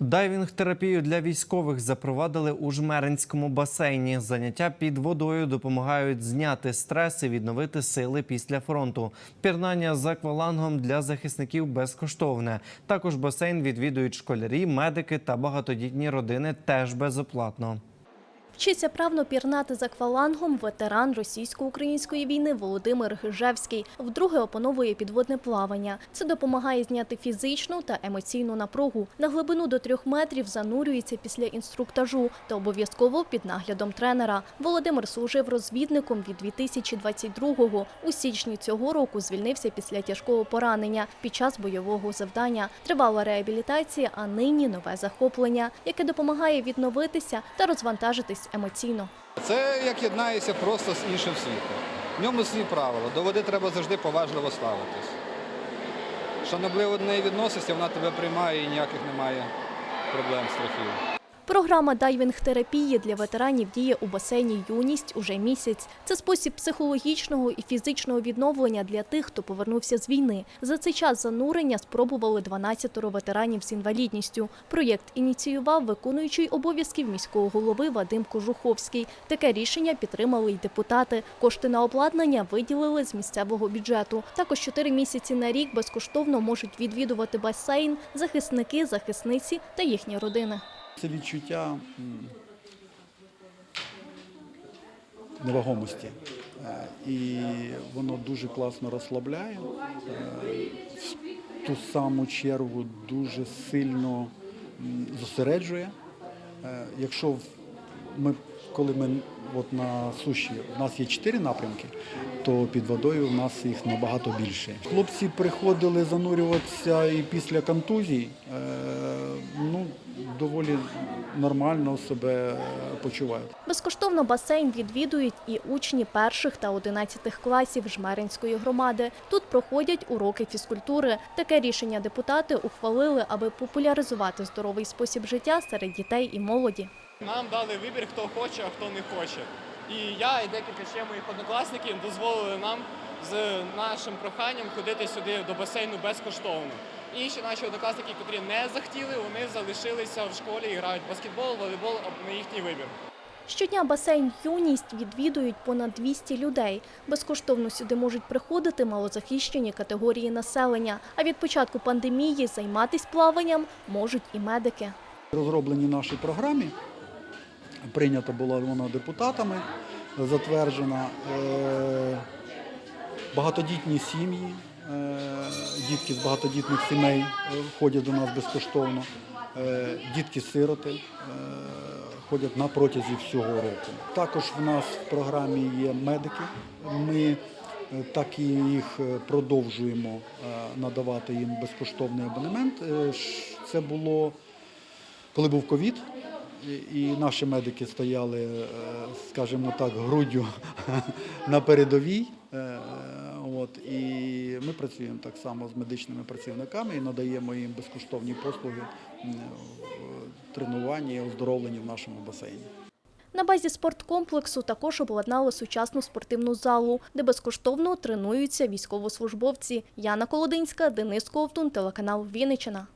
Дайвінг-терапію для військових запровадили у жмеринському басейні. Заняття під водою допомагають зняти стрес і відновити сили після фронту. Пірнання з аквалангом для захисників безкоштовне. Також басейн відвідують школярі, медики та багатодітні родини теж безоплатно. Вчиться правно пірнати з аквалангом ветеран російсько-української війни Володимир Гижевський. Вдруге опановує підводне плавання. Це допомагає зняти фізичну та емоційну напругу. На глибину до трьох метрів занурюється після інструктажу та обов'язково під наглядом тренера. Володимир служив розвідником від 2022-го. У січні цього року звільнився після тяжкого поранення під час бойового завдання. Тривала реабілітація, а нині нове захоплення, яке допомагає відновитися та розвантажитись емоційно. Це як єднається просто з іншим світом. В ньому свої правила. До води треба завжди поважливо ставитись. Шанобливо до неї відносишся, вона тебе приймає і ніяких немає проблем, страхів. Програма дайвінг-терапії для ветеранів діє у басейні Юність уже місяць. Це спосіб психологічного і фізичного відновлення для тих, хто повернувся з війни. За цей час занурення спробували 12 ветеранів з інвалідністю. Проєкт ініціював виконуючий обов'язків міського голови Вадим Кожуховський. Таке рішення підтримали й депутати. Кошти на обладнання виділили з місцевого бюджету. Також 4 місяці на рік безкоштовно можуть відвідувати басейн захисники, захисниці та їхні родини. Це відчуття невагомості. Е, І воно дуже класно розслабляє. Е, В ту саму чергу дуже сильно зосереджує. Е, Якщо ми, коли ми от на суші, у нас є чотири напрямки, то під водою у нас їх набагато більше. Хлопці приходили занурюватися і після контузій, е, ну, доволі нормально себе почувають. Безкоштовно басейн відвідують і учні перших та одинадцятих класів Жмеринської громади. Тут проходять уроки фізкультури. Таке рішення депутати ухвалили, аби популяризувати здоровий спосіб життя серед дітей і молоді. Нам дали вибір, хто хоче, а хто не хоче. І я і декілька ще моїх однокласників дозволили нам з нашим проханням ходити сюди до басейну безкоштовно. Інші наші однокласники, котрі не захотіли, вони залишилися в школі і грають баскетбол, волейбол на їхній вибір. Щодня басейн Юність відвідують понад 200 людей. Безкоштовно сюди можуть приходити малозахищені категорії населення. А від початку пандемії займатись плаванням можуть і медики. Розроблені нашій програмі, прийнята була вона депутатами, затверджена. Багатодітні сім'ї, е, дітки з багатодітних сімей е, ходять до нас безкоштовно, Е, дітки-сироти ходять на протязі всього року. Також в нас в програмі є медики. Ми так і їх продовжуємо надавати їм безкоштовний абонемент. Це було коли був ковід, і- наші медики стояли, скажімо так, груддю на передовій. От, і ми працюємо так само з медичними працівниками і надаємо їм безкоштовні послуги тренування і оздоровленні в нашому басейні. На базі спорткомплексу також обладнали сучасну спортивну залу, де безкоштовно тренуються військовослужбовці. Яна Колодинська, Денис Ковтун, телеканал Вінниччина.